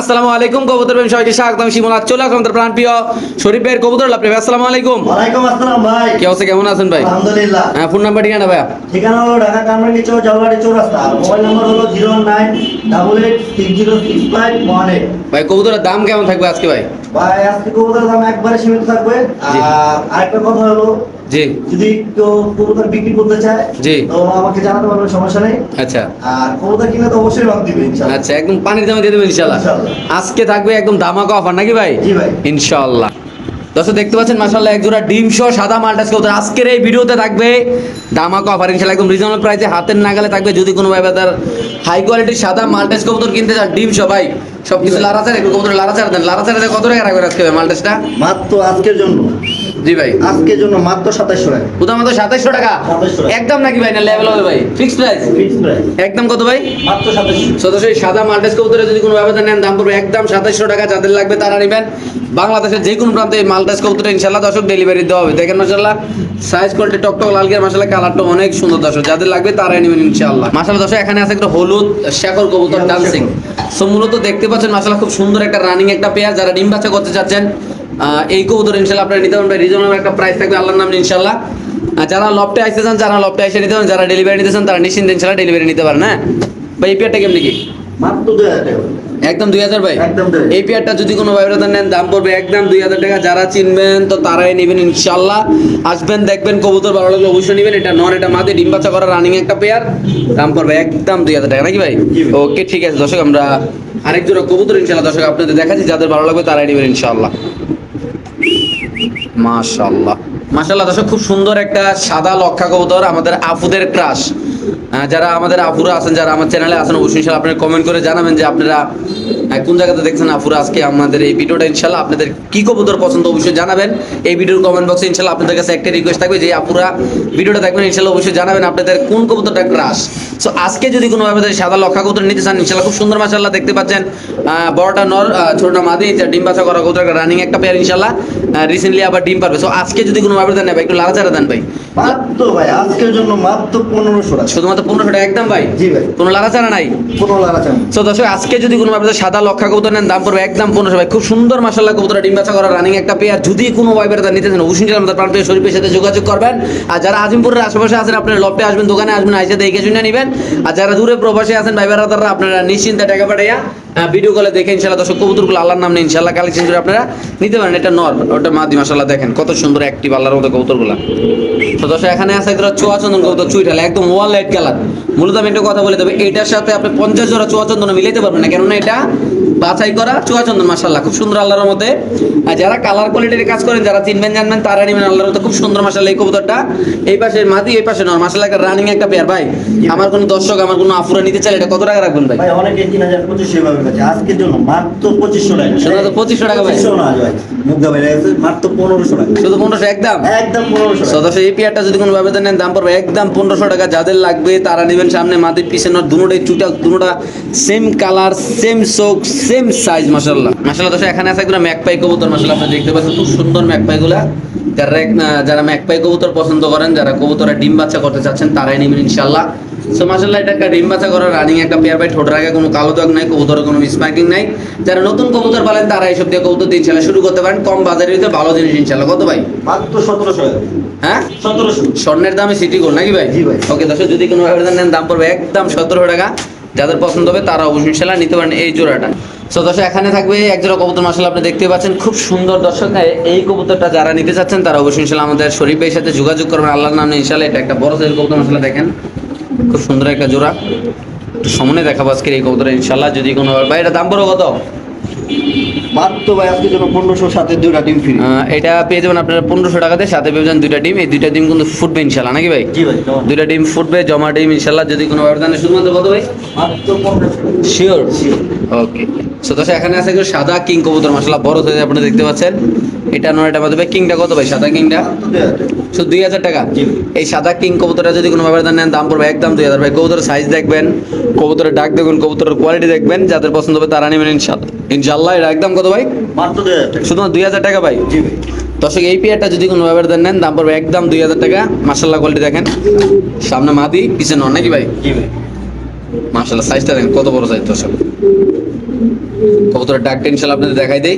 আসসালামু আলাইকুম কবুতর প্রেমী সবাইকে স্বাগত। আমি শিমুল আজ চলে আসলাম আমাদের প্রাণ প্রিয় শরীফ ভাইয়ের কবুতর। লাভ আসসালামু আলাইকুম। ওয়ালাইকুম আসসালাম ভাই। কি অবস্থা কেমন আছেন ভাই? আলহামদুলিল্লাহ। হ্যাঁ ফোন নাম্বার ঠিকানা ভাইয়া? ঠিকানা হলো ঢাকা কামরাঙ্গি চৌক জালবাড়ি চৌরাস্তা। মোবাইল নাম্বার হলো zero nine double eight six zero six five one eight. ভাই কবুতরের দাম কেমন থাকবে আজকে ভাই? ভাই আজকে কবুতরের দাম একবারে সীমিত থাকবে। আর আরেকটা কথা হলো জি। যদি কেউ কবুতর বিক্রি করতে চায় জি। তো আমাকে জানাতে পারবে সমস্যা নেই। আচ্ছা। আর কবুতর তো অবশ্যই দিবে ইনশাআল্লাহ আচ্ছা একদম পানির দামে দিয়ে দেবেন ইনশাল্লাহ। ইনশাআল্লাহ। আজকে থাকবে একদম ধামাকা অফার নাকি ভাই? জি ভাই। ইনশাআল্লাহ দর্শক দেখতে পাচ্ছেন মাশাআল্লাহ এক জোড়া ডিম সহ সাদা মালটাস কবুতর আজকের এই ভিডিওতে থাকবে ধামাকা অফার ইনশাআল্লাহ একদম রিজনেবল প্রাইসে হাতের নাগালে থাকবে যদি কোনো ভাই তার হাই কোয়ালিটির সাদা মালটাস কবুতর কিনতে চান ডিম সহ ভাই সব কিছু লারাচার একটু কবুতর লারাচার দেন লারাচারে কত টাকা রাখবেন আজকে মালটাসটা মাত্র আজকের জন্য। জি ভাই। আজকের জন্য মাত্র সাতাশশো টাকা। কোথাও মাত্র টাকা? 2700 টাকা। একদম নাকি ভাই? না লেভেল হবে ভাই। ফিক্সড প্রাইস ফিক্স প্রাইস একদম কত ভাই? মাত্র সাতাশশো সদস্য এই সাদা মাল্টেস কবুতরে যদি কোনো নেন দাম পড়বে একদম সাতাইশশো টাকা। যাদের লাগবে তারা নেবেন। বাংলাদেশের যে কোনো প্রান্তে এই মাল্টেস কবুতরে ইনশাল্লাহ দর্শক ডেলিভারি দেওয়া হবে। দেখেন মাসাল্লাহ সাইজ কোয়ালিটি টকটক লাল গিয়ার মাসাল্লাহ কালারটা অনেক সুন্দর দর্শক। যাদের লাগবে তারাই নেবেন ইনশাল্লাহ মাসাল্লাহ দর্শক এখানে আছে একটা হলুদ শেখর কবুতর ডান্সিং সো মূলত দেখতে পাচ্ছেন মাসাল্লাহ খুব সুন্দর একটা রানিং একটা পেয়ার যারা ডিম বাচ্চা করতে চাচ্ছেন এই কবুতর ইনশাল্লাহ আপনারা নিতে পারবেন। রিজনেবল একটা প্রাইস থাকবে আল্লাহর নাম ইনশাল্লাহ। যারা লফটে আসতে চান যারা লফটে এসে নিতে পারেন যারা ডেলিভারি নিতে চান তারা নিশ্চিন্তে ইনশাল্লাহ ডেলিভারি নিতে পারেন হ্যাঁ? ভাই এই পেয়ারটা কেমনি কি? একদম দুই হাজার ভাই? এই পেয়ারটা যদি কোনো নেন দাম পড়বে একদম দুই হাজার টাকা। যারা চিনবেন তো তারাই নেবেন ইনশাল্লাহ। আসবেন দেখবেন কবুতর ভালো লাগলে অবশ্যই নেবেন। এটা নন এটা মাঝে ডিম বাচ্চা করা রানিং একটা পেয়ার দাম পড়বে একদম দুই হাজার টাকা নাকি ভাই? ভাই। ওকে ঠিক আছে দর্শক আমরা আরেক জোড়া কবুতর ইনশাল্লাহ দর্শক আপনাদের দেখাচ্ছি। যাদের ভালো লাগবে তারাই নেবেন ইনশাল্লাহ। মাশাল্লাহ মাশাল্লাহ দর্শক, খুব সুন্দর একটা সাদা লক্ষা কবুতর আমাদের আফুদের ক্রাশ। যারা আমাদের আফুরা আছেন, যারা আমার চ্যানেলে আছেন, অবশ্যই আপনারা কমেন্ট করে জানাবেন যে আপনারা কোন জায়গাতে দেখছেন আফুরা আজকে আমাদের এই ভিডিওটা ইনশাল্লাহ আপনাদের কি কবুতর পছন্দ অবশ্যই জানাবেন। এই ভিডিওর কমেন্ট বক্সে ইনশাল্লাহ আপনাদের কাছে একটা রিকোয়েস্ট থাকবে যে আপুরা ভিডিওটা দেখবেন ইনশাল্লাহ অবশ্যই জানাবেন আপনাদের কোন কবুতরটা ক্রাশ সো আজকে যদি কোনো ভাবে সাদা লক্ষা কবুতর নিতে চান ইনশাল্লাহ খুব সুন্দর মাশাল্লাহ দেখতে পাচ্ছেন। বড়টা নর ছোটটা মাদি এটা ডিম বাছা করা কবুতর রানিং একটা পেয়ার ইনশাল্লাহ। রিসেন্টলি আবার ডিম পারবে। সো আজকে যদি কোনো দেন ভাই একটু লাড়াচাড়া দেন ভাই। মাত্র ভাই আজকের জন্য মাত্র পনেরোশো টাকা। শুধুমাত্র পনেরোশো টাকা একদম ভাই? জি ভাই। কোনো লাড়াচাড়া নাই? পনেরো লাগা সো দর্শক আজকে যদি কোনো ভাবে সাদা লক্ষা কবুতর নেন, দাম পড়বে একদম পনেরোশো। ভাই, খুব সুন্দর মাসাল্লাহ কবুতর, ডিম বাচ্চা করা রানিং একটা পেয়ার যদি কোনো ভাইবের তার নিতে চান, অবশ্যই আমাদের পেয়ে শরীফের সাথে যোগাযোগ করবেন। আর যারা আজিমপুরের আশেপাশে আছেন, আপনারা লপটে আসবেন, দোকানে আসবেন, আইসে দেখে শুনে নেবেন। আর যারা দূরে প্রবাসে আছেন ভাইবেরা তারা আপনারা নিশ্চিন্তে টাকা পাঠাইয়া ভিডিও কলে দেখে ইনশাল্লাহ দর্শক কবুতরগুলো আল্লাহর নাম নিয়ে ইনশাল্লাহ কালেকশন করে আপনারা নিতে পারেন। এটা নর, ওটা মাদি মাসাল্লাহ দেখেন, কত সুন্দর অ্যাক্টিভ আল্লাহর মতো কবুতরগুলো। তো দর্শক, এখানে আছে একটা চুয়া চন্দন কবুতর চুইটাল একদম ওয়াল লাইট কালার মূলত আমি একটা কথা বলে দেবো, এটার সাথে আপনি পঞ্চাশ জোড়া চুয়া চন্দন মিলাইতে পারবেন না। কেননা এটা বাছাই করা চুয়া চন্দন মাসাল্লাহ খুব সুন্দর আল্লাহর মধ্যে আর যারা কালার কোয়ালিটির কাজ করেন যারা চিনবেন জানবেন তারা নিবেন আল্লাহর মতো খুব সুন্দর মাসাল্লাহ এই কবুতরটা। এই পাশে মাদি এই পাশে নর মাসাল্লাহ একটা রানিং একটা পেয়ার ভাই। আমার কোনো দর্শক আমার কোনো আফুরা নিতে চাইলে এটা কত টাকা রাখবেন ভাই? ভাই অনেকে তিন হাজার পঁচিশশো আজকের জন্য মাত্র পঁচিশশো টাকা। শুধু মাত্র 2500 টাকা ভাই? পঁচিশশো ভাই। ভাই মাত্র পনেরোশো টাকা। শুধু পনেরোশো একদম? একদম পনেরোশো সদস্য এই পেয়ারটা যদি কোনো ভাবে নেন দাম পড়বে একদম পনেরোশো টাকা। যাদের লাগবে তারা নেবেন সামনে মাটির পিছনে দুটোটাই চুটা দুটোটা সেম কালার সেম চোখ সেম সাইজ মাসাল্লাহ মাসাল্লাহ দর্শক এখানে আছে একটা ম্যাকপাই কবুতর মাসাল্লাহ আপনি দেখতে পাচ্ছেন খুব সুন্দর ম্যাকপাই গুলা। যারা যারা ম্যাকপাই কবুতর পছন্দ করেন যারা কবুতরের ডিম বাচ্চা করতে চাচ্ছেন তারাই নেবেন ইনশাল্লাহ সো মাসাল্লাহ এটা একটা ডিম বাচ্চা করার রানিং একটা পেয়ার বাই ঠোঁটের আগে কোনো কালো দাগ নাই কবুতরের কোনো মিসমার্কিং নাই। যারা নতুন কবুতর পালেন তারা এইসব দিয়ে কবুতর দিয়ে ইনশাল্লাহ শুরু করতে পারেন। কম বাজারের ভিতরে ভালো জিনিস ইনশাল্লাহ কত ভাই? মাত্র সতেরোশো হ্যাঁ? সতেরোশো। স্বর্ণের দামে সিটি গোল্ড নাকি ভাই? জি ভাই। ওকে দর্শক যদি কোনো ভাবে নেন দাম পড়বে একদম সতেরো টাকা। যাদের পছন্দ হবে তারা অবশ্যই ইনশাল্লাহ নিতে পারেন এই জোড়াটা। সো দর্শক, এখানে থাকবে এক জোড়া কবুতর মাসাল আপনি দেখতে পাচ্ছেন। খুব সুন্দর দর্শক এই কবুতরটা যারা নিতে চাচ্ছেন তারা অবশ্যই ইনশাল্লাহ আমাদের শরীফ ভাইয়ের সাথে যোগাযোগ করবেন। আল্লাহর নামে ইনশাল্লাহ এটা একটা বড় সাইজের কবুতর মাসালা দেখেন। খুব সুন্দর একটা জোড়া। সামনে দেখাবো আজকের এই কবুতর ইনশাল্লাহ যদি কোনো ভাই এটা দাম পড়ো কত? মাত্র ভাই আজকের জন্য পনেরোশো সাথে দুইটা ডিম ফ্রি এটা পেয়ে যাবেন আপনারা পনেরোশো টাকাতে সাথে পেয়ে যাবেন দুইটা ডিম। এই দুইটা ডিম কিন্তু ফুটবে ইনশাল্লাহ নাকি ভাই? জি ভাই। দুইটা ডিম ফুটবে জমা ডিম ইনশাল্লাহ যদি কোনো ব্যবধানে শুধুমাত্র কত ভাই? মাত্র পনেরোশো। শিওর ওকে সো দশ এখানে আছে সাদা কিং কবুতর মশলা বড় সাইজ আপনি দেখতে পাচ্ছেন। এটা নয় এটা বাদবে কিংটা কত ভাই? সাদা কিংটা। শুধু দুই হাজার টাকা। এই সাদা কিং কবুতরটা যদি কোনো ব্যবধান নেন দাম পড়বে একদম দুই হাজার। ভাই কবুতরের সাইজ দেখবেন কবুতরের ডাক দেখবেন কবুতরের কোয়ালিটি দেখবেন যাদের পছন্দ হবে তারা নেবেন ইনশাল্লাহ ইনশাল্লাহ এটা একদম কত ভাই? শুধুমাত্র দুই হাজার টাকা ভাই। দর্শক এই পেয়ারটা যদি কোনো ব্যবধান নেন দাম পড়বে একদম দুই হাজার টাকা। মাসাল্লাহ কোয়ালিটি দেখেন। সামনে মাদি পিছনে জি ভাই। মাসাল্লাহ সাইজটা দেখেন কত বড় সাইজ দর্শক কবুতরের ডাকটা ইনশাল্লাহ আপনাদের দেখাই দেই।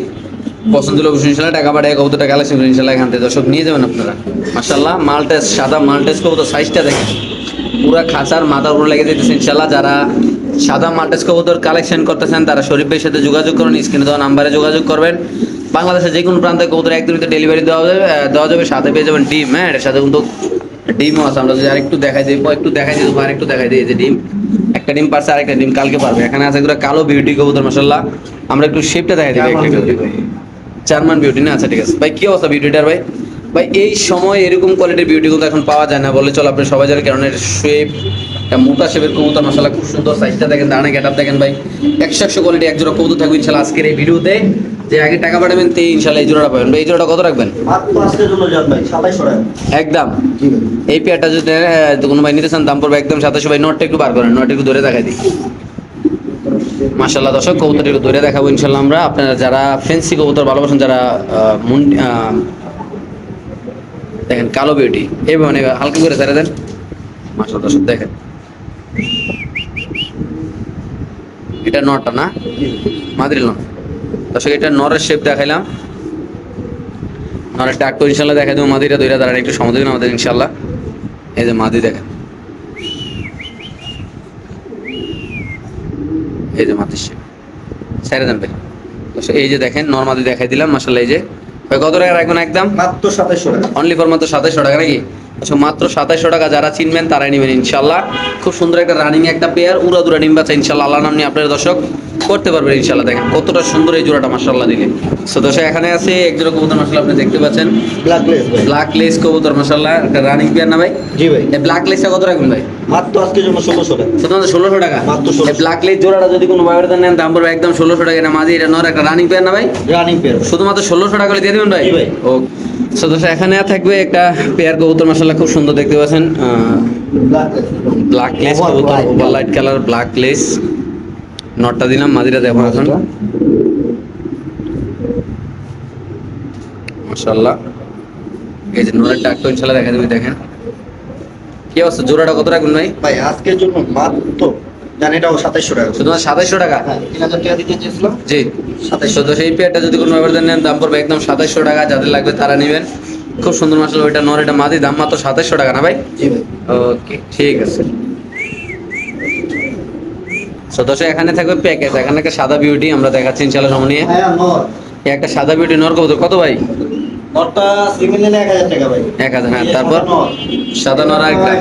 পছন্দ হলে অবশ্যই ইনশাল্লাহ টাকা পাঠায় কবুতরটা কালেকশন করে ইনশাল্লাহ এখান থেকে দর্শক নিয়ে যাবেন আপনারা। মাশাল্লাহ মালটেস, সাদা মালটেস কবুতর সাইজটা দেখেন। পুরা খাঁচার মাথার উপর লেগে যেতেছে ইনশাল্লাহ। যারা সাদা মাল্টেস কবুতর কালেকশন করতেছেন, তারা শরীফ ভাইয়ের সাথে যোগাযোগ করুন, স্ক্রিনে দেওয়া নাম্বারে যোগাযোগ করবেন। বাংলাদেশের যে কোনো প্রান্তে কবুতর একদিনতে ডেলিভারি দেওয়া যাবে দেওয়া যাবে। সাথে পেয়ে যাবেন ডিম হ্যাঁ এটার সাথে কিন্তু ডিমও আছে। আমরা যদি আরেকটু দেখাই দিই, একটু দেখাই দিই আর একটু দেখাই দিই যে ডিম। একটা ডিম পারছে আরেকটা ডিম কালকে পারবে। এখানে আছে এগুলো কালো বিউটি কবুতর মাসাল্লাহ আমরা একটু শেপটা দেখাই দিই চারমান বিউটি না? আচ্ছা ঠিক আছে। ভাই কি অবস্থা বিউটিটার ভাই? ভাই এই সময় এরকম কোয়ালিটির বিউটি কিন্তু এখন পাওয়া যায় না। বলে চল আপনি সবাই জানেন কারণ এর শেপ একটা মোটা শেপের কবুতর মশলা খুব সুন্দর সাইজটা দেখেন দাঁড়ানে গেট দেখেন ভাই। একশো একশো কোয়ালিটি এক জোড়া কবুতর থাকবে ইনশাল্লাহ আজকের এই ভিডিওতে যে আগে টাকা পাঠাবেন, তে ইনশাল্লাহ এই জোড়াটা পাবেন। এই জোড়াটা কত রাখবেন? একদম। এই পেয়ারটা যদি কোনো ভাই নিতে চান, দাম পড়বে একদম সাতাশো ভাই, নোটটা একটু বার করেন, নোটটা একটু ধরে দেখাই দিই। মাশাল্লাহ দর্শক কবুতর একটু ধরে দেখাবো ইনশাল্লাহ আমরা। আপনারা যারা ফেন্সি কবুতর ভালোবাসেন, যারা দেখেন, কালো বিউটি এই মানে হালকা করে ছেড়ে দেন। মাশাল্লাহ দর্শক, দেখেন। এটা নটটা না? মাদ্রিল নট। দর্শক এটা নরের শেপ দেখাইলাম। নরের টাকটো ইনশাল্লাহ দেখাই দেবো। মাদিটা দইরা দাঁড়ান একটু সময় দিন আমাদের ইনশাল্লাহ। এই যে মাদি দেখেন। এই যে মাদির শেপ ছেড়ে দেন ভাই। দর্শক, এই যে দেখেন নর্মাদি দেখাই দিলাম মাসাল্লাহ এই যে। ভাই কত টাকা রাখবেন একদম? মাত্র সাতাইশশো টাকা। অনলি ফর মাত্র সাতাইশশো টাকা নাকি? আচ্ছা মাত্র সাতাইশশো টাকা যারা চিনবেন তারাই নেবেন ইনশাল্লাহ। খুব সুন্দর একটা রানিং একটা পেয়ার উড়া দুরা ডিম ইনশাল্লাহ। আল্লাহ নাম নিয়ে আপনার দর্শক করতে পারবেন ইনশাল্লাহ দেখেন কতটা সুন্দর এই জোড়াটা মাসাল্লাহ দিলে। সো দর্শক এখানে আছে এক জোড়া কবুতর মাসাল্লাহ আপনি দেখতে পাচ্ছেন। ব্ল্যাক লেস ব্ল্যাক লেস কবুতর মাসাল্লাহ রানিং পেয়ার না ভাই? জি ভাই। এই ব্ল্যাক লেসটা কত রাখবেন ভাই? মাত্র আজকের জন্য ষোলোশো টাকা। ষোলোশো টাকা? মাত্র এই ব্ল্যাক লেস জোড়াটা যদি কোনো নেন দাম পড়বে একদম ষোলোশো টাকা। মাঝে এটা নর একটা রানিং পেয়ার না ভাই? রানিং পেয়ার শুধুমাত্র ষোলোশো টাকা করে দিয়ে দেবেন ভাই? জি ভাই। ও। সো এখানে থাকবে একটা পেয়ার কবুতর মাসাল্লাহ খুব সুন্দর দেখতে পাচ্ছেন। ব্ল্যাক লেস কবুতর লাইট কালার ব্ল্যাক লেস নটটা দিলাম মাদিরা দেখো এখন। মাশাল্লাহ এই যে নরের ডাকটা ইনশাল্লাহ দেখা দেবে দেখেন। কি অবস্থা? জোড়াটা কত রাখবেন ভাই? ভাই আজকের জন্য মাত্র জান এটাও সাতাইশশো টাকা। শুধুমাত্র সাতাইশশো টাকা? হ্যাঁ তিন হাজার টাকা দিতে চেয়েছিলাম জি। সাতাইশশো। তো সেই পেয়ারটা যদি কোনো ব্যবহার নেন দাম পড়বে একদম সাতাইশশো টাকা যাদের লাগবে তারা নেবেন। খুব সুন্দর মাসাল ওইটা নর এটা মাদি দাম মাত্র সাতাইশশো টাকা না ভাই? জি ভাই। ওকে ঠিক আছে। দর্শক এখানে থাকবে প্যাকেজ এখানে একটা সাদা বিউটি আমরা দেখাচ্ছি ইনশাল্লাহ সময় নিয়ে হ্যাঁ একটা সাদা বিউটি নর কবুতর কত ভাই? এক হাজার হ্যাঁ তারপর? সাদা নর। একটা।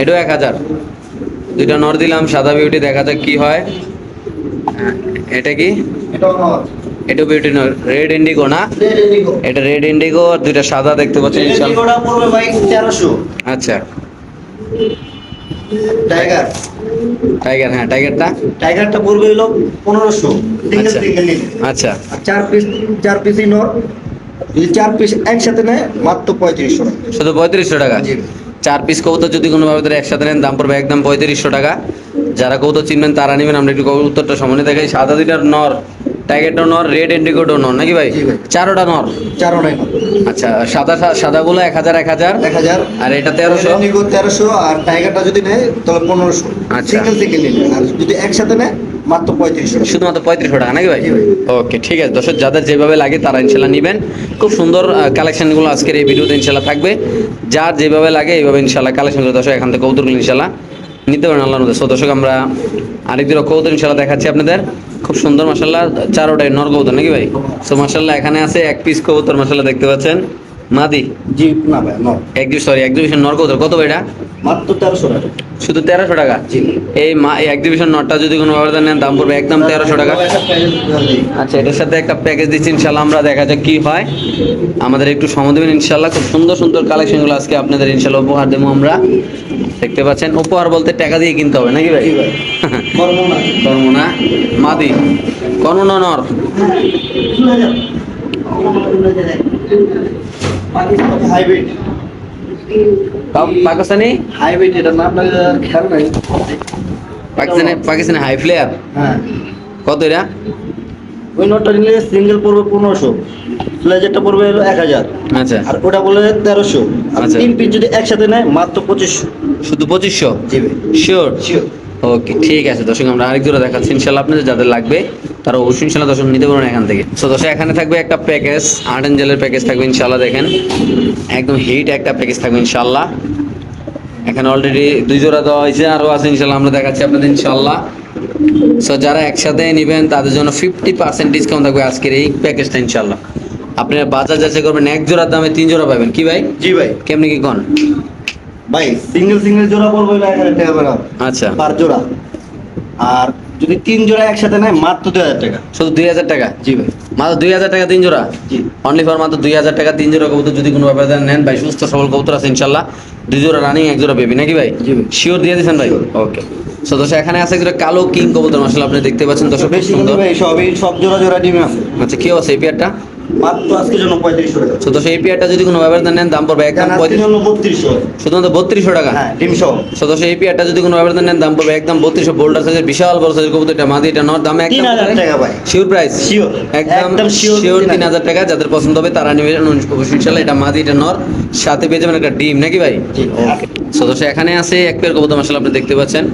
এটাও এক হাজার। দুইটা নর দিলাম সাদা বিউটি দেখা যাক কি হয়। হ্যাঁ, এটা কি? এটাও বিউটি নর। রেড ইন্ডিগো না? এটা রেড ইন্ডিগো আর দুইটা সাদা দেখতে পাচ্ছেন তেরোশো। আচ্ছা। টাইগার টাইগার হ্যাঁ টাইগারটা টাইগারটা পড়বে হলো পনেরোশো। সিঙ্গেল আচ্ছা। সিঙ্গেল আচ্ছা। আর চার পিস চার পিসই নর। যদি চার পিস একসাথে নেয় মাত্র পঁয়ত্রিশশো টাকা। শুধু পঁয়ত্রিশশো টাকা। চার পিস কবুতর যদি কোনো ভাবে একসাথে নেন দাম পড়বে একদম পঁয়ত্রিশশো টাকা। যারা কবুতর চিনবেন তারা নেবেন। আমরা একটু উত্তরটা সামনে দেখাই। সাদা দুইটার নর। টাইগারটা নর রেড ইন্ডিগোটো নর নাকি ভাই। চারোটা নর চারোটাই নর আচ্ছা সাদা সাদা সাদাগুলো এক হাজার এক হাজার। এক হাজার। আর এটা তেরোশো? তেরোশো আর টাইগারটা যদি নেয় তাহলে পনেরোশো। আচ্ছা। সিঙ্গেল আর যদি একসাথে নেয় মাত্র পঁয়ত্রিশশো শুধুমাত্র পঁয়ত্রিশশো টাকা নাকি ভাই? ওকে ঠিক আছে। দর্শক যাদের যেভাবে লাগে তারা ইনশাল্লাহ নেবেন। খুব সুন্দর কালেকশনগুলো আজকের এই ভিডিওতে ইনশাল্লাহ থাকবে। যার যেভাবে লাগে এইভাবে ইনশাল্লাহ কালেকশন করে দর্শক এখান থেকে কৌতুক ইনশাল্লাহ নিতে পারেন আল্লাহ দর্শক আমরা আরেকদিন কৌতুক ইনশাল্লাহ দেখাচ্ছি আপনাদের। খুব সুন্দর মাসাল্লাহ চারোটাই নর কবুতর নাকি ভাই? সো মাসাল্লাহ এখানে আছে এক পিস কবুতর মশাল্লা দেখতে পাচ্ছেন। মাদি? জি না ভাই নর। এক সরি এক নর কবুতর। কত ভাই এটা? মাত্র তেরোশো টাকা। শুধু তেরোশো টাকা? এই মা এক্সিবিশন নটটা যদি কোনো ব্যবধান নেন দাম পড়বে একদম তেরোশো টাকা। আচ্ছা এটার সাথে একটা প্যাকেজ দিচ্ছি ইনশাল্লাহ আমরা দেখা যাক কি হয়। আমাদের একটু সময় দেবেন ইনশাল্লাহ খুব সুন্দর সুন্দর কালেকশনগুলো আজকে আপনাদের ইনশাল্লাহ উপহার দেবো আমরা। দেখতে পাচ্ছেন উপহার বলতে টাকা দিয়ে কিনতে হবে নাকি ভাই? জি ভাই। কর্ম না মাদি। কর্ম না নর হাইব্রিড। পাকিস্তানি? হাইব্রিড এটা নাম খেয়াল নাই। পাকিস্তানি পাকিস্তানি হাই ফ্লেয়ার হ্যাঁ। কত এটা? ওই নোটটা নিলে সিঙ্গেল পড়বে পনেরোশো ফ্লেজারটা পড়বে হলো এক হাজার। আচ্ছা। আর ওটা বলে তেরোশো। আর আচ্ছা। তিন পিস যদি একসাথে নেয় মাত্র পঁচিশশো। শুধু পঁচিশশো? জি শিওর শিওর ওকে ঠিক আছে দর্শক আমরা আরেক জোড়া দেখাচ্ছি। ইনশাল্লাহ আপনাদের যাদের লাগবে তারা অবশ্যই ইনশাল্লাহ দর্শক নিতে পারবেন এখান থেকে। তো দর্শক এখানে থাকবে একটা প্যাকেজ আর্ট অ্যান্ড জেলের প্যাকেজ থাকবে ইনশাল্লাহ দেখেন। একদম হিট একটা প্যাকেজ থাকবে ইনশাল্লাহ এখানে অলরেডি দুই জোড়া দেওয়া হয়েছে আরও আছে ইনশাল্লাহ আমরা দেখাচ্ছি আপনাদের ইনশাল্লাহ সো যারা একসাথে নেবেন তাদের জন্য ফিফটি পার্সেন্ট ডিসকাউন্ট থাকবে আজকের এই প্যাকেজটা ইনশাল্লাহ আপনারা বাজার যাচাই করবেন এক জোড়ার দামে তিন জোড়া পাবেন। কি ভাই? জি ভাই। কেমনি কি কন? ভাই সিঙ্গেল সিঙ্গেল জোড়া পড়বে এক হাজার টাকা করে আচ্ছা। পার জোড়া। আর যদি তিন জোড়া একসাথে নেয় মাত্র দুই হাজার টাকা। শুধু দুই হাজার টাকা? জি ভাই। মাত্র দুই হাজার টাকা তিন জোড়া? জি। অনলি ফর মাত্র দুই হাজার টাকা তিন জোড়া কবুতর যদি কোনো ব্যাপারে নেন ভাই সুস্থ সবল কবুতর আছে ইনশাল্লাহ। দুই জোড়া রানিং এক জোড়া বেবি নাকি ভাই? জি। শিওর দিয়ে দিয়েছেন ভাই? ওকে সো দর্শক এখানে আছে একটা কালো কিং কবুতর মাসাল আপনি দেখতে পাচ্ছেন দর্শক খুব বেশি সুন্দর। ভাই সবই সব জোড়া জোড়া ডিমে আছে। আচ্ছা কি আছে এই পেয়ারটা? মাত্র আজকের জন্য পঁয়ত্রিশশো টাকা। সো দর্শক পেয়ারটা যদি কোনো ব্যাপারে নেন দাম পড়বে একদম আজকের পঁয়ত্রিশ জন্য বত্রিশশো। শুধুমাত্র বত্রিশশো টাকা? হ্যাঁ পেয়ারটা যদি কোনো নেন দাম পড়বে একদম বত্রিশশো। বোল্ডার সাইজের বিশাল বড় সাইজের কবুতর এটা মাদি এটা নর দামে টাকা ভাই। শিওর প্রাইস শিওর একদম শিওর তিন হাজার। টাকা। যাদের পছন্দ হবে তারা নেবে। ইনশাল্লাহ এটা মাদি এটা নর। সাথে পেয়ে যাবেন একটা ডিম নাকি ভাই? জি। সো এখানে আছে এক পেয়ার কবুতর মাসাল আপনি দেখতে পাচ্ছেন।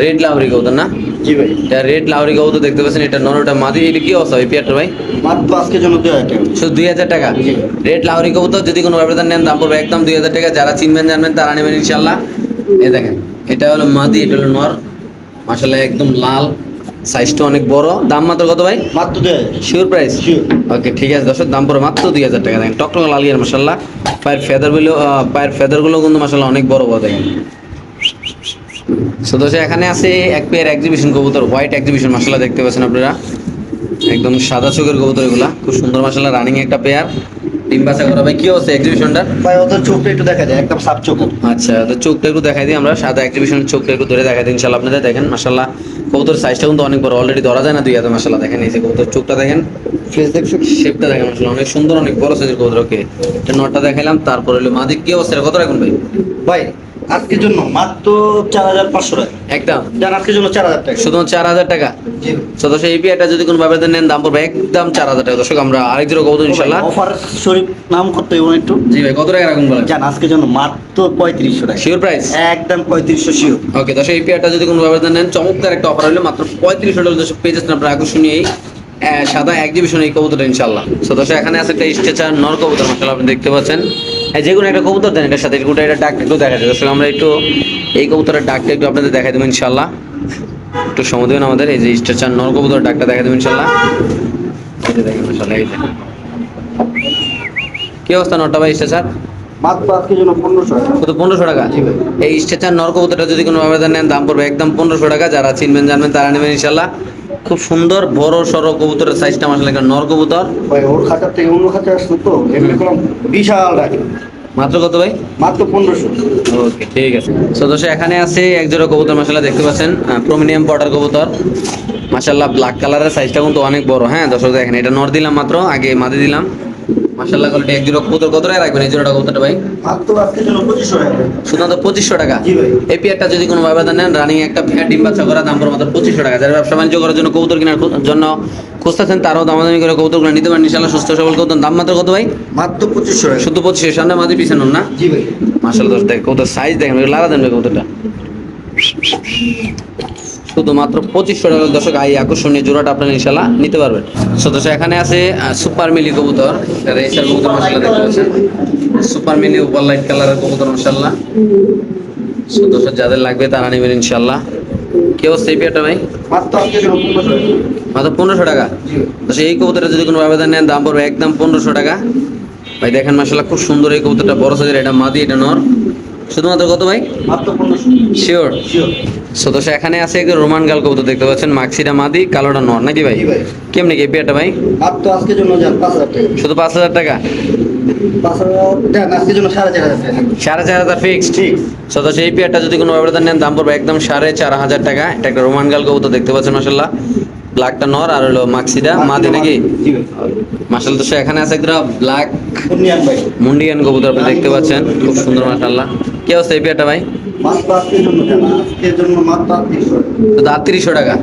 রেড লাউরি কবুতর না? জি ভাই। এটা রেড লাউরি দেখতে পাচ্ছেন এটা নর মাদি এটা কি অবস্থা এই পেয়ারটা ভাই? মাত্র আজকের জন্য দুই হাজার টাকা শুধু দুই হাজার টাকা? রেড লাউরি যদি কোনো ব্যবধান নেন দাম পড়বে একদম দুই হাজার টাকা। যারা চিনবেন জানবেন তারা নেবেন ইনশাল্লাহ এই দেখেন এটা হলো মাদি এটা হলো নর। মাসাল্লাহ একদম লাল। সাইজটা অনেক বড়। দাম মাত্র কত ভাই? মাত্র শিওর প্রাইস ওকে ঠিক আছে দর্শক দাম পড়ে মাত্র দুই হাজার টাকা। দেখেন টকটক লাল ইয়ার মাসাল্লাহ পায়ের ফেদারগুলো পায়ের ফেদারগুলো কিন্তু মাসাল্লাহ অনেক বড় বড় দেখেন। সো দর্শক এখানে আছে এক পেয়ার এক্সিবিশন কবুতর হোয়াইট এক্সিবিশন মাসাল্লাহ দেখতে পাচ্ছেন আপনারা। একদম সাদা চোখের কবুতর এগুলা খুব সুন্দর মাসাল্লাহ রানিং একটা পেয়ার ডিম বাচ্চা করা ভাই কি অবস্থা এক্সিবিশনটা ভাই ওদের চোখটা একটু দেখা যায় একদম সাপ চোখ আচ্ছা তো চোখটা একটু দেখাই দিই আমরা সাদা এক্সিবিশনের চোখটা একটু ধরে দেখাই দিই ইনশাল্লাহ আপনাদের দেখেন কবুতর সাইজটা কিন্তু অনেক বড় অলরেডি ধরা যায় না দুই হাতে মাসাল্লাহ দেখেন এই যে কবুতর চোখটা দেখেন। ফেস দেখছ? শেপটা দেখেন অনেক সুন্দর অনেক বড় সাইজের কবুতর ওকে এটা নটটা দেখাইলাম তারপর হলো মাদিক কি অবস্থা কত রাখুন ভাই? ভাই আজকের জন্য মাত্র চার হাজার পাঁচশো টাকা। একদম। জান আজকের জন্য চার হাজার টাকা। শুধুমাত্র চার হাজার টাকা? সদস্য এই পিয়াটা যদি কোনো ভাবে নেন দাম পড়বে একদম চার হাজার টাকা। দর্শক আমরা আরেক ইনশাল্লাহ অফার শরীফ নাম করতে হবে একটু। জি ভাই কত টাকা রাখুন বলেন? জান আজকের জন্য মাত্র পঁয়ত্রিশশো টাকা। শিওর প্রাইস একদম পঁয়ত্রিশশো শিওর ওকে দর্শক এই পেয়ারটা যদি কোনো ব্যবধান নেন চমৎকার একটা অফার হলো মাত্র পঁয়ত্রিশ ডলার দর্শক পেয়ে যাচ্ছেন আপনার আকর্ষণীয় সাদা এক্সিবিশন এই কবুতরটা ইনশাল্লাহ সো দর্শক এখানে আছে একটা স্ট্রেচার নর কবুতর মাসাল আপনি দেখতে পাচ্ছেন। যে কোনো একটা কবুতর দেন এটার সাথে গোটা এটা ডাকটা একটু দেখা যায় দর্শক আমরা একটু এই কবুতরের ডাকটা একটু আপনাদের দেখাই দেবো ইনশাল্লাহ। একটু সময় দেবেন আমাদের এই যে স্ট্রেচার নর কবুতর ডাকটা দেখা দেবেন ইনশাল্লাহ। দেখেন এই কি অবস্থা নটা ভাই স্ট্রেচার মাত্র পনেরোশো টাকা। এই স্ট্রেচার নর কবুতরটা যদি কোনো আবেদন নেন দাম পড়বে একদম পনেরোশো টাকা। যারা চিনবেন জানবেন তারা নেবেন ইনশাল্লাহ। খুব সুন্দর বড় সড়ো কবুতরের সাইজটা মাসাল একটা নর কবুতর। ভাই ওর খাঁচার থেকে অন্য খাঁচা আসতো তো এমনি করলাম বিশাল রাখি। মাত্র কত ভাই? মাত্র পনেরোশো। ওকে ঠিক আছে। সদস্য এখানে আছে এক জোড়া কবুতর মাসাল্লাহ দেখতে পাচ্ছেন প্রমিনিয়াম পটার কবুতর। মাসাল্লাহ ব্ল্যাক কালারের সাইজটা কিন্তু অনেক বড়। হ্যাঁ দর্শক দেখেন এটা নর দিলাম মাত্র আগে মাদি দিলাম। কোয়ালিটি এক জোড়া কবুতর কত টাকা রাখবেন? এই জোড়াটা কবুতরটা ভাই? মাত্র পঁচিশশো টাকা। শুধুমাত্র পঁচিশশো টাকা? এই পেয়ারটা যদি কোনো নেন রানিং একটা পেয়ার ডিম বাচ্চা করা দাম পড়ে মাত্র পঁচিশশো টাকা। যারা ব্যবসা বাণিজ্য করার জন্য কবুতর কেনার জন্য খুঁজতেছেন তারাও দামাদামি করে কবুতরগুলো নিতে পারেন। সুস্থ সবল কবুতর। দাম মাত্র কত ভাই? মাত্র পঁচিশশো টাকা। শুধু পঁচিশশো। সামনে মাঝে পিছনে না? জি ভাই। মার্শাল দোষ দেখ কবুতর সাইজ দেখেন লাগা দেন ভাই কবুতরটা। শুধুমাত্র পঁচিশশো টাকার দর্শক আই আকর্ষণীয় জোড়াটা আপনারা ইনশাল্লাহ নিতে পারবেন। সো দর্শক এখানে আছে সুপার মিলি কবুতর। রেসার কবুতর মশলা দেখতে পাচ্ছেন। সুপার মিলি উপর লাইট কালারের কবুতর মশাল্লাহ সো দর্শক যাদের লাগবে তারা নেবেন ইনশাল্লাহ কেউ সেই পেয়ারটা ভাই? মাত্র পনেরোশো টাকা। তো এই কবুতরের যদি কোনো আবেদন নেন দাম পড়বে একদম পনেরোশো টাকা। ভাই দেখেন মাসাল্লাহ খুব সুন্দর এই কবুতরটা বড় সাইজের এটা মাদি এটা নর। শুধুমাত্র কত ভাই? শিওর শিওর সদস্য এখানে আছে একটা রোমান গাল কবুতর দেখতে পাচ্ছেন মাক্সিটা মাদি কালোটা নর নাকি ভাই। কেমনি কি পেয়ারটা ভাই? শুধু পাঁচ হাজার টাকা? সাড়ে চার হাজার ফিক্সড এই পেয়ারটা যদি কোনো আবেদন নেন দাম পড়বে একদম সাড়ে চার হাজার টাকা। এটা একটা রোমান গাল কবুতর দেখতে পাচ্ছেন মাসাল্লাহ ব্ল্যাকটা নর আর হলো মাক্সিটা মাদি নাকি? মাসাল তো এখানে আছে একটা ব্ল্যাক মুন্ডিয়ান কবুতর আপনি দেখতে পাচ্ছেন খুব সুন্দর মাসাল্লাহ কি অবস্থা এই পেয়ারটা ভাই? আটত্রিশশো টাকা।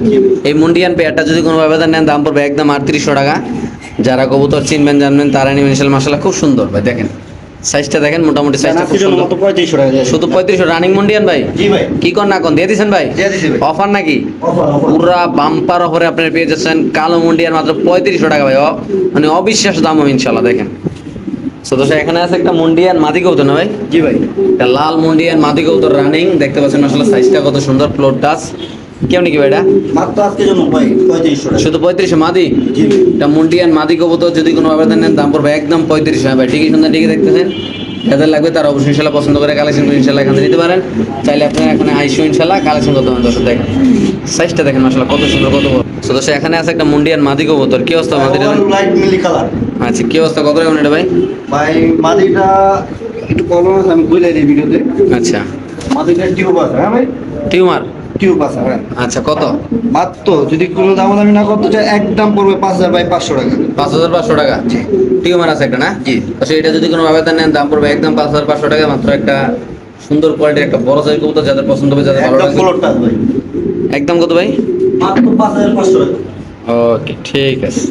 এই মুন্ডিয়ান পেয়ারটা যদি কোনো আবেদন নেন দাম পড়বে একদম আটত্রিশশো টাকা। যারা কবুতর চিনবেন জানবেন তারা নেবেন ইনশাল্লাহ মাসাল্লাহ খুব সুন্দর ভাই দেখেন। সাইজটা দেখেন মোটামুটি সাইজটা খুব সুন্দর। শুধু পঁয়ত্রিশশো রানিং মন্ডিয়ান ভাই? কি কর না কোন দিয়ে দিচ্ছেন ভাই? অফার নাকি? পুরা বাম্পার অফারে আপনি পেয়ে যাচ্ছেন কালো মুন্ডিয়ার মাত্র পঁয়ত্রিশশো টাকা ভাই মানে অবিশ্বাস দাম ইনশাল্লাহ দেখেন। দোষা এখানে আছে একটা মুন্ডিয়ান মাদি কৌতো না ভাই? জি ভাই। একটা লাল মুন্ডিয়ান মাদি কৌতোর রানিং দেখতে পাচ্ছেন আসলে সাইজটা কত সুন্দর ফ্লোর টাচ কেমনি কি ভাই এটা? মাত্র আজকের জন্য ভাই পঁয়ত্রিশশো শুধু পঁয়ত্রিশশো মাদি? একটা মুন্ডিয়ান মাদি কবুতর যদি কোনো আবেদন নেন দাম পড়বে একদম পঁয়ত্রিশ ভাই ঠিকই সুন্দর ঠিকই দেখতেছেন। যাদের লাগবে তারা অবশ্যই ইনশাল্লাহ পছন্দ করে কালেকশন করে ইনশাল্লাহ এখানে নিতে পারেন। চাইলে আপনারা এখানে আইসো ইনশাল্লাহ কালেকশন করতে পারেন দর্শক দেখেন সাইজটা দেখেন মাসাল্লাহ কত সুন্দর কত বড়। তো দর্শক এখানে আছে একটা মুন্ডিয়ান মাদি কবুতর। কি অবস্থা ভাই? লাইট মিলি কালার আচ্ছা কি অবস্থা? কত টাকা এটা ভাই? ভাই মাদিটা একটু প্রবলেম আছে আমি বুঝলাই দিই ভিডিওতে। আচ্ছা। মাদিটা টিউব আছে হ্যাঁ ভাই? টিউমার টিউব আছে হ্যাঁ। আচ্ছা কত? মাত্র যদি কোনো দাম দামি না করতে চাই একদম পড়বে পাঁচ হাজার বাই পাঁচশো টাকা। পাঁচ হাজার পাঁচশো টাকা? জি। টিউমার আছে একটা না? জি। তো এটা যদি কোনো আবেদন নেন দাম পড়বে একদম পাঁচ হাজার পাঁচশো টাকা। মাত্র একটা সুন্দর কোয়ালিটির একটা বড় সাইজ কবুতর যাদের পছন্দ হবে যাদের ভালো লাগবে। একদম কত ভাই? ওকে ঠিক আছে।